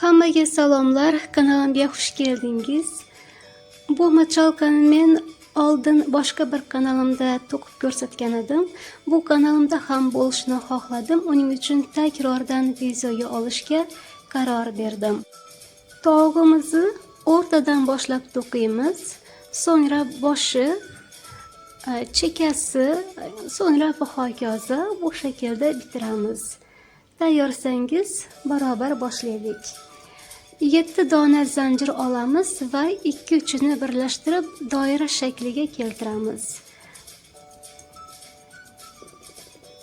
Hammaga salomlar, kanalimga xush keldingiz. Bu machalkani men oldin boshqa bir kanalimda to'qib ko'rsatgan edim. Bu kanalimda ham bo'lishini xohladim. Uning uchun takrordan videoga olishga qaror berdim. Tog'imizni o'rtadan boshlab to'qiymiz. So'ngra boshi, e, chekasi, so'ngra va hokazo bu shaklda bitiramiz. Tayyorsangiz barobar boshlaylik. 7 dona zanjir olamiz va ikki uchini birlashtirib doira shakliga keltiramiz.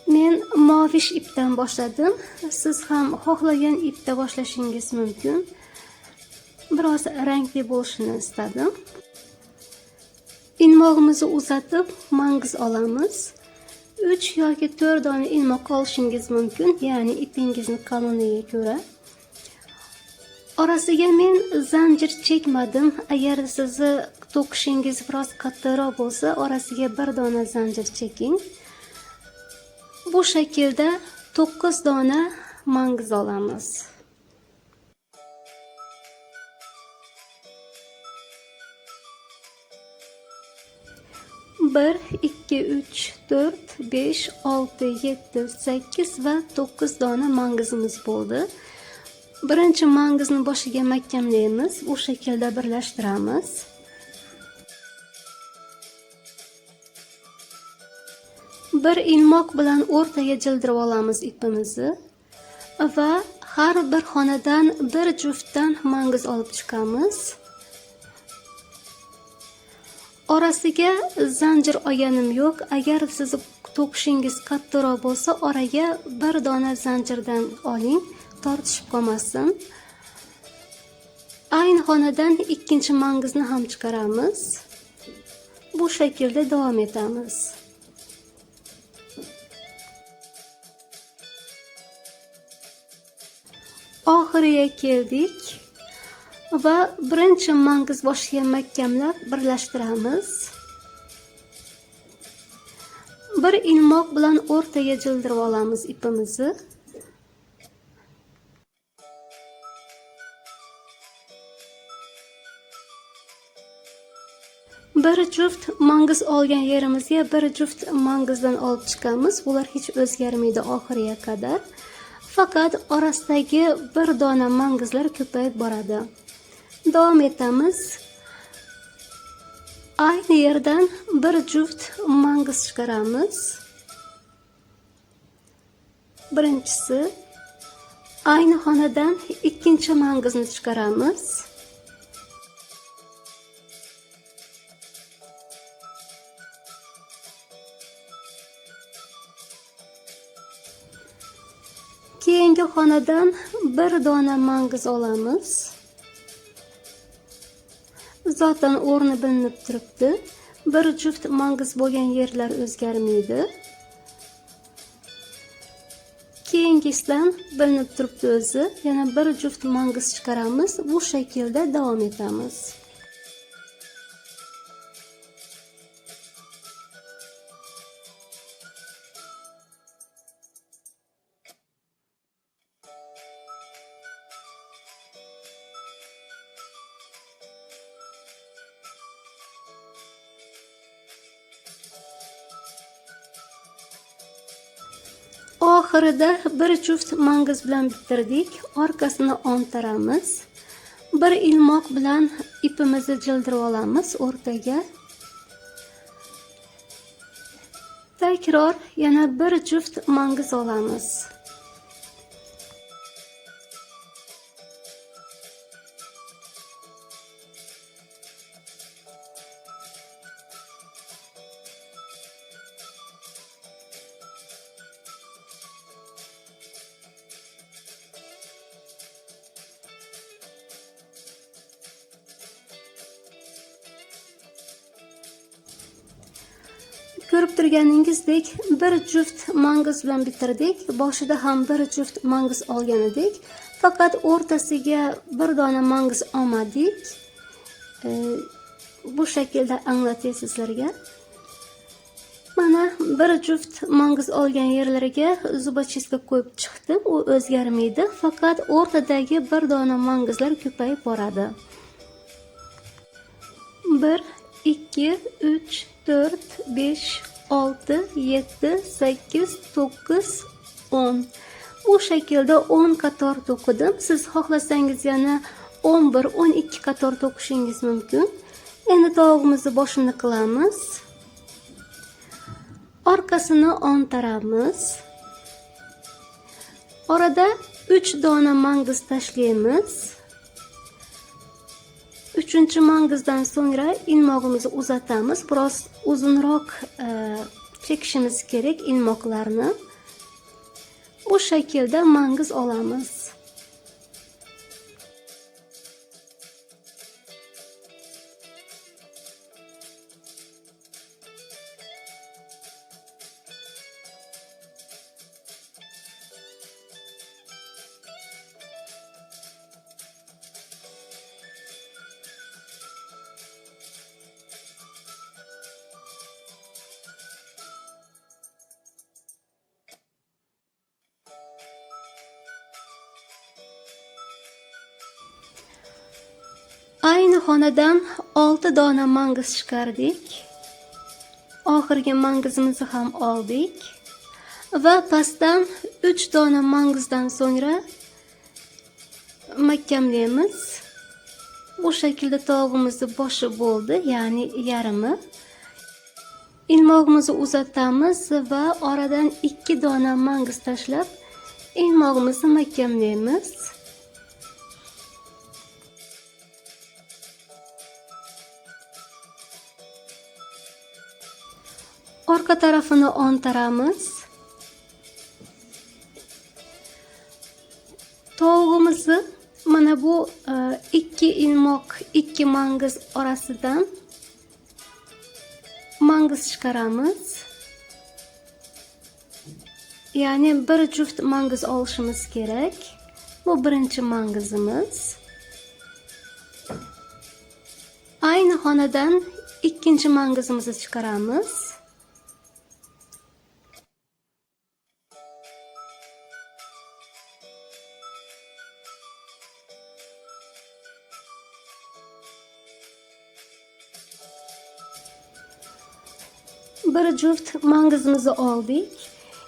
Men movish ipdan boshladim. Siz ham xohlagan ipda boshlashingiz mumkin. Biroz rangli bo'lishini istadim. Inmog'imizni uzatib, mangiz olamiz. 3 yoki 4 dona ilmoq olishingiz mumkin, ya'ni ipingizni qalinligiga ko'ra. Orasiga men zanjir chekmadim. Agar sizni to'qishingiz biroz kattaroq bo'lsa, orasiga bir dona zanjir cheking. Bu shaklda 9 dona mangiz olamiz. Bir ikki uch to'rt besh olti yetti sakkiz va to'qqiz dona mangizimiz bo'ldi birinchi mangizni boshiga mahkamlaymiz bu shaklda birlashtiramiz bir ilmoq bilan o'rtaga jildirib olamiz ipimizni va har bir xonadan bir juftdan mangiz olib chiqamiz orasiga zanjir olganim yo'q. Agar sizni to'qishingiz kattaroq bo'lsa oraga bir dona zanjirdan oling tortishib qolmasin. Ayni xonadan ikkinchi mangizni ham chiqaramiz. Bu shaklda davom etamiz. Oxiriga keldik va birinchi mangiz boshiga mahkamlab birlashtiramiz. Bir ilmoq bilan o'rtaga jildirib olamiz ipimizni. Bir juft mangiz olgan yerimizga bir juft mangizdan olib chiqamiz. Bular hech o'zgarmaydi oxiriga qadar. Faqat orasidagi bir dona mangizlar ko'payib boradi. Davom etamiz ayni yerdan bir juft mangiz chiqaramiz birinchisi ayni xonadan ikkinchi mangizni chiqaramiz keyingi xonadan bir dona mangiz olamiz zotan o'rni bilinib turibdi. Bir juft mangiz bo'lgan yerlar o'zgarmaydi. Keyingisidan bilinib turibdi o'zi. Yana bir juft mangiz chiqaramiz. Bu shaklda davom etamiz. Oxirida bir juft mangiz bilan bitirdik orqasini ontaramiz bir ilmoq bilan ipimizni jildirib olamiz o'rtaga. Takror yana bir juft mangiz olamiz. Ko'rib turganingizdek bir juft mangiz bilan bitirdik. Boshida ham bir juft mangiz olgan edik. Faqat o'rtasiga bir dona mangiz olmadik. E, bu shaklda anglatay sizlarga. Mana bir juft mangiz olgan yerlariga zubachistка qo'yib chiqdim u o'zgarmaydi faqat o'rtadagi bir dona mangizlar ko'payib boradi. Bir ikki uch to'rt besh olti yetti sakkiz to'qqiz o'n. Bu shaklda o'n qator to'qidim siz xohlasangiz yana o'n bir o'n ikki qator to'qishingiz mumkin endi tovog'imizni boshini qilamiz. Orqasini o'ntaramiz orada uch dona mangiz tashlaymiz uchinchi mangizdan so'ngra ilmog'imizni uzatamiz biroz uzunroq e, chekishimiz kerak ilmoqlarni bu shaklda mangiz olamiz Aynı xonadan 6 dona mangiz chiqardik. Oxirgi mangizimizni ham oldik. Va pastdan 3 dona mangizdan so'ngra mahkamlaymiz. Bu shaklda tovog'imizni boshi bo'ldi, ya'ni yarmi. Ilmog'imizni uzatamiz va oradan 2 dona mangiz tashlab, ilmog'imizni mahkamlaymiz. Orqa tarafini o'ntaramiz tovug'imizni mana bu e, ikki ilmoq ikki mangiz orasidan mangiz chiqaramiz ya'ni bir juft mangiz olishimiz kerak bu birinchi mangizimiz ayni xonadan ikkinchi mangizimizni chiqaramiz bir juft mangizimizni oldik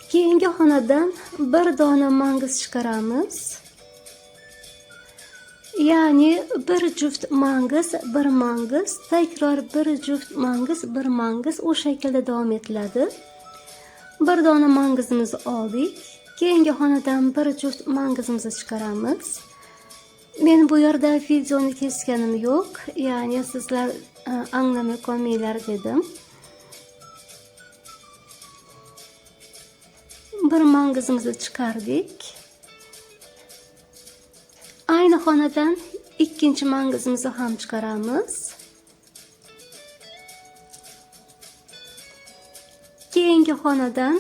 keyingi xonadan bir dona mangiz chiqaramiz ya'ni bir juft mangiz bir mangiz takror bir juft mangiz bir mangiz u shaklda davom etiladi bir dona mangizimizni oldik keyingi xonadan bir juft mangizimizni chiqaramiz men bu yerda videoni kesganim yo'q ya'ni sizlar e, anglamay qolmanglar dedim bir mangizimizni chiqardik ayni xonadan ikkinchi mangizimizni ham chiqaramiz keyingi xonadan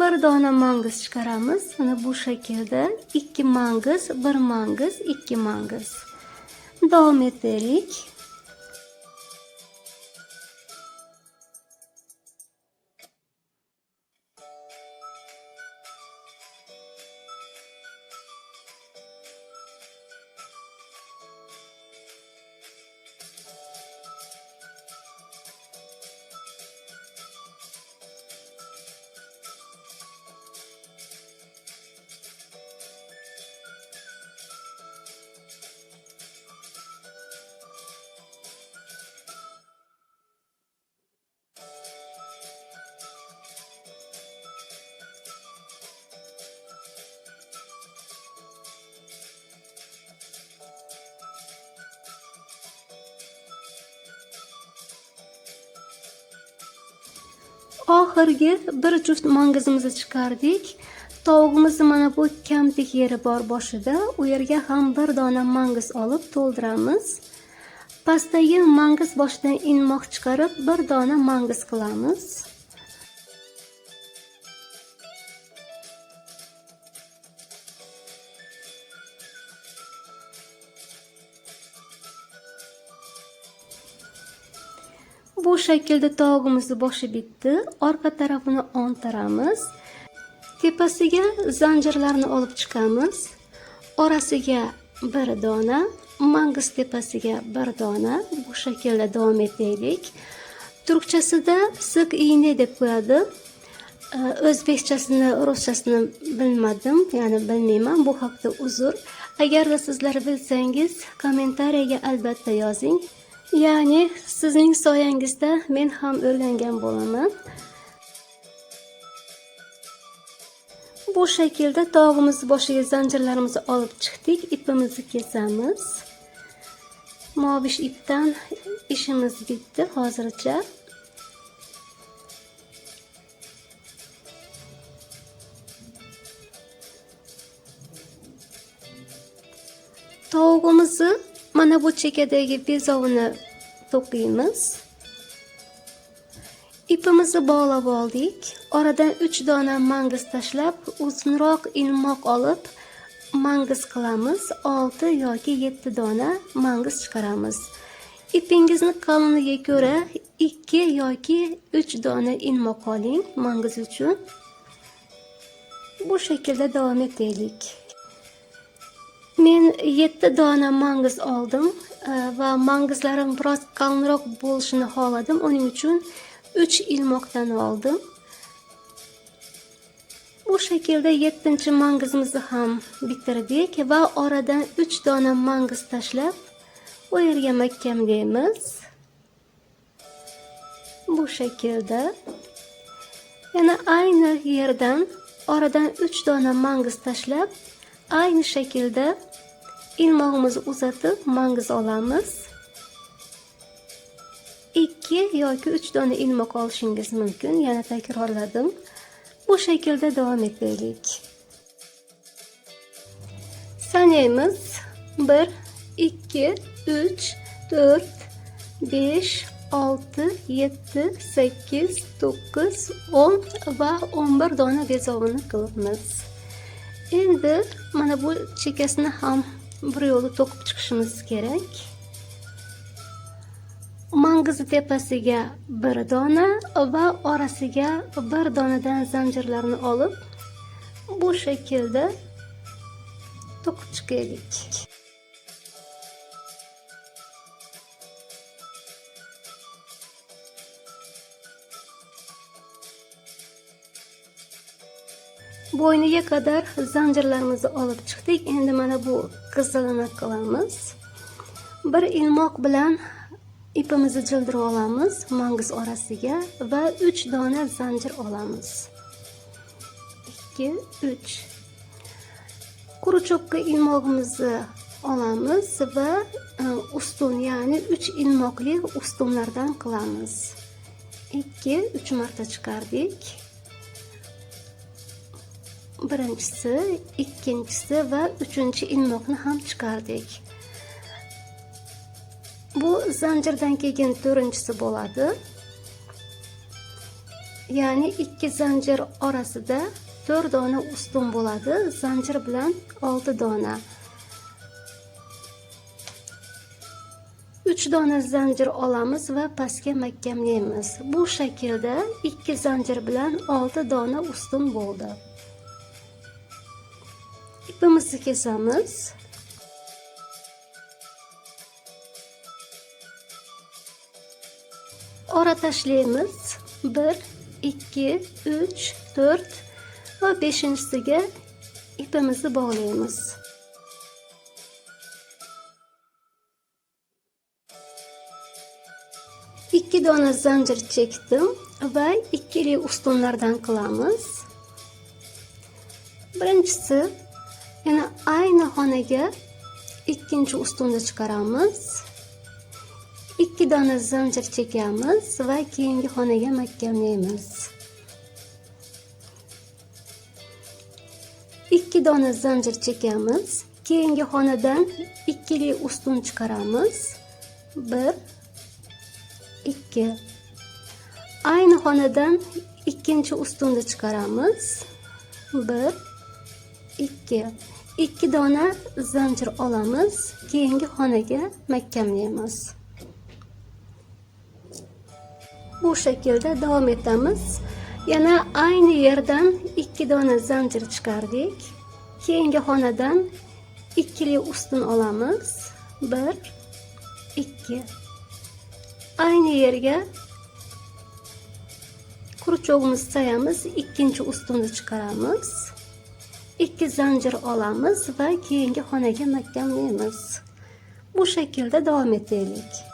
bir dona mangiz chiqaramiz mana bu shaklda ikki mangiz bir mangiz ikki mangiz davom etaylik oxirgi bir juft mangizimizni chiqardik. Tovug'imizni mana bu kamtik yeri bor boshida. U yerga ham bir dona mangiz olib to'ldiramiz. Pastdagi mangiz boshidan inmoq chiqarib bir dona mangiz qilamiz. Bu shaklda tog'imizni boshi bitti. Orqa tarafini o'ntiramiz. Tepasiga zanjirlarni olib chiqamiz. Orasiga bir dona, mangiz tepasiga bir dona. Bu shaklda davom etaylik. Turkchasida siq iğne deb qo'yadi. O'zbekchasini, ruschasini bilmadim, ya'ni bilmayman. Bu haqda uzr. Agarda sizlar bilsangiz, kommentariyaga albatta yozing. Ya'ni sizning soyangizda men ham o'rgangan bo'laman. Bu şekilde tavugimizni boshiga zanjirlarimizni olib chiqdik. Ipimizni kesamiz. Movish ipdan ishimiz bitti hozircha. Mana bu chekadagi bezovini to'qiymiz. İpimizni bog'lab oldik. Oradan 3 dona mangiz tashlab, uzunroq ilmoq olib, mangiz qilamiz. 6 yoki 7 dona mangiz chiqaramiz. Ipingizni qalinligiga ko'ra 2 yoki 3 dona ilmoq oling mangiz uchun. Bu şekilde davom etaylik. Men 7 dona mangiz oldim e, va mangizlarim biroz qalinroq bo'lishini xohladim. Uning uchun 3 ilmoqdan oldim. Bu şekilde 7 mangizimizni ham bitirdik va oradan 3 dona mangiz tashlab u yerga mahkamlaymiz. Bu şekilde. Yana aynı yerdan oradan 3 dona mangiz tashlab aynı şekilde ilmog'imizni uzatib mangiz olamiz. 2 yoki 3 dona ilmoq olishingiz mumkin. Yana takrorladim. Bu şekilde davom etaylik. Sanaymiz. 1 2 3 4 5 6 7 8 9 10 va 11 dona bezovini qilibmiz. Endi mana bu chekasini ham bir yo'li to'qib chiqishimiz kerak. mangizni tepasiga bir dona va orasiga bir donadan zanjirlarni olib bu shaklda to'qib chiqaylik bo'yniga kadar zanjirlarimizni olib chiqdik endi mana bu qizilini qilamiz bir ilmoq bilan ipimizni jildirib olamiz mangiz orasiga va 3 dona zanjir olamiz 2 3 quruchoqqa ilmog'imizni olamiz va e, ustun ya'ni 3 ilmoqli ustunlardan qilamiz 2 3 marta chiqardik birinchisi ikkinchisi va uchinchi ilmoqni ham chiqardik bu zanjirdan keyin to'rtinchisi bo'ladi ya'ni ikki zanjir orasida to'rt dona ustun bo'ladi zanjir bilan olti dona. Uch dona zanjir olamiz va pastga mahkamlaymiz bu shaklda ikki zanjir bilan olti dona ustun bo'ldi ipimizni kesamiz ora tashlaymiz 1 2 3 4 va 5-siga ipimizni bog'laymiz ikki dona zanjir chekdim va ikkili ustunlardan qilamiz birinchisi yana aynı xonaga ikkinchi ustunni chiqaramiz ikki dona zanjir chekamiz va keyingi xonaga mahkamlaymiz ikki dona zanjir chekamiz keyingi xonadan ikkili ustun chiqaramiz bir ikki aynı xonadan ikkinchi ustunni chiqaramiz bir ikki ikki dona zanjir olamiz keyingi xonaga mahkamlaymiz bu şekilde devam etamiz yana aynı yerdan ikki dona zanjir chiqardik keyingi xonadan ikkili ustun olamiz bir ikki aynı yerga quruchog'imizni sayamiz ikkinchi ustunni chiqaramiz ikki zanjir olamiz va keyingi xonaga mahkamlaymiz bu şekilde devam etaylik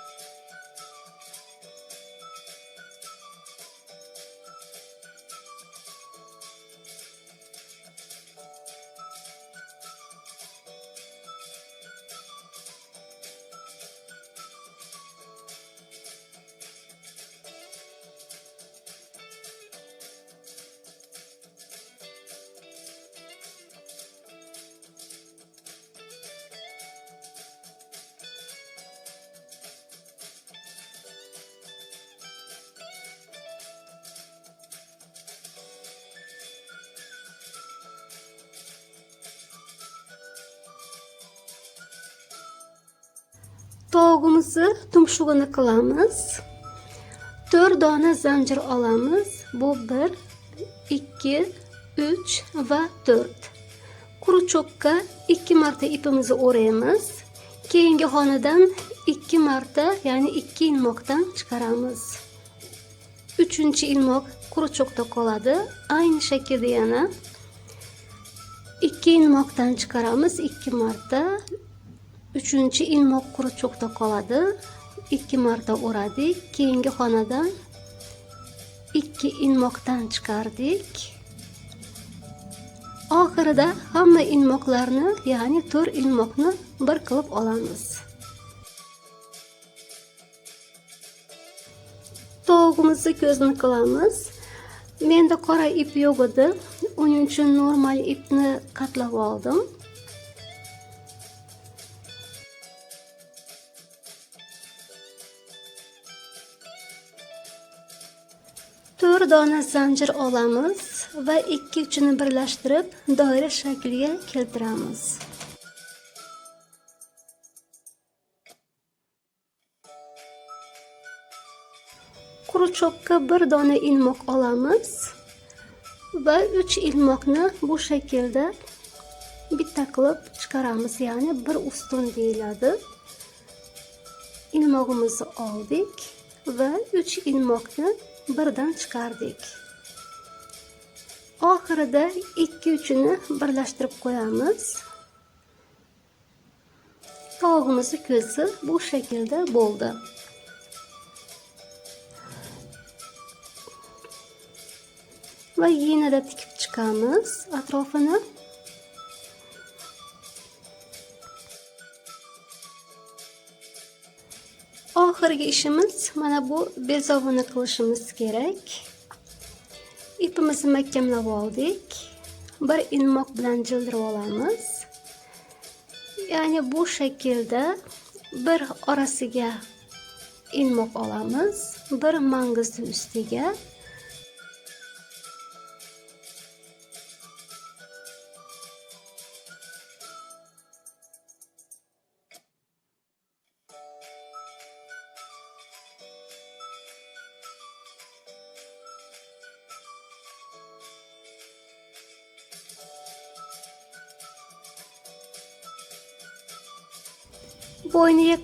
Tovuğumuzu tumşuğunu qilamiz. 4 dona zanjir olamiz. Bu 1, 2, 3 va 4. Quruchoqqa 2 marta ipimizni o'raymiz. Keyingi xonadan 2 marta, ya'ni 2 ilmoqdan chiqaramiz. 3 ilmoq quruchoqda qoladi. Aynı shaklda yana 2 ilmoqdan chiqaramiz 2 marta. Uchinchi ilmoq quruchoqda qoladi. 2 marta o'radik. Keyingi xonadan 2 ilmoqdan chiqardik. Oxirida hamma ilmoqlarni, ya'ni 4 ilmoqni bir qilib olamiz. Tovuqimizni ko'zini qilamiz. Menda qora ip yo'q edi. Uning uchun normal ipni qatlab oldim. To'rt dona zanjir olamiz va ikki uchini birlashtirib doira shakliga keltiramiz. Quruchoqqa bir dona ilmoq olamiz va uch ilmoqni bu shaklda bitta qilib chiqaramiz ya'ni bir ustun deyiladi. İlmog'imizni oldik va uch ilmoqni birdan chiqardik oxirida ikki uchini birlashtirib qo'yamiz tog'imizni ko'zi bu shaklda bo'ldi va yanada tikib chiqamiz atrofini oxirgi ishimiz mana bu bezovini qilishimiz kerak ipimizni mahkamlab oldik bir ilmoq bilan jildirib olamiz ya'ni bu shaklda bir orasiga ilmoq olamiz bir mangizni ustiga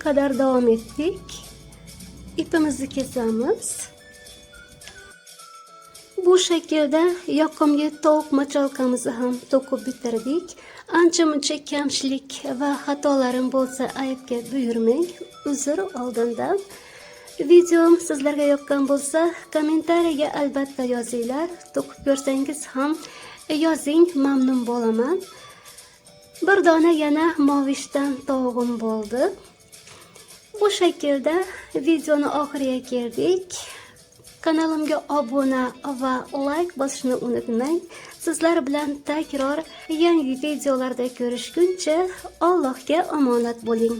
kadar davom etdik ipimizni kesamiz bu shaklda yoqimli tovuq machalkamizni ham to'qib bitirdik. Ancha muncha kamchilik va xatolarim bo'lsa aybga buyurmang uzr oldindan videom sizlarga yoqqan bo'lsa kommentariyaga albatta yozinglar to'qib ko'rsangiz ham yozing mamnun bo'laman bir dona yana movishdan tovug'im bo'ldi bu shaklda videoni oxiriga keldik. Kanalimga obuna va like bosishni unutmang. Sizlar bilan takror yangi videolarda ko'rishguncha allohga omonat bo'ling.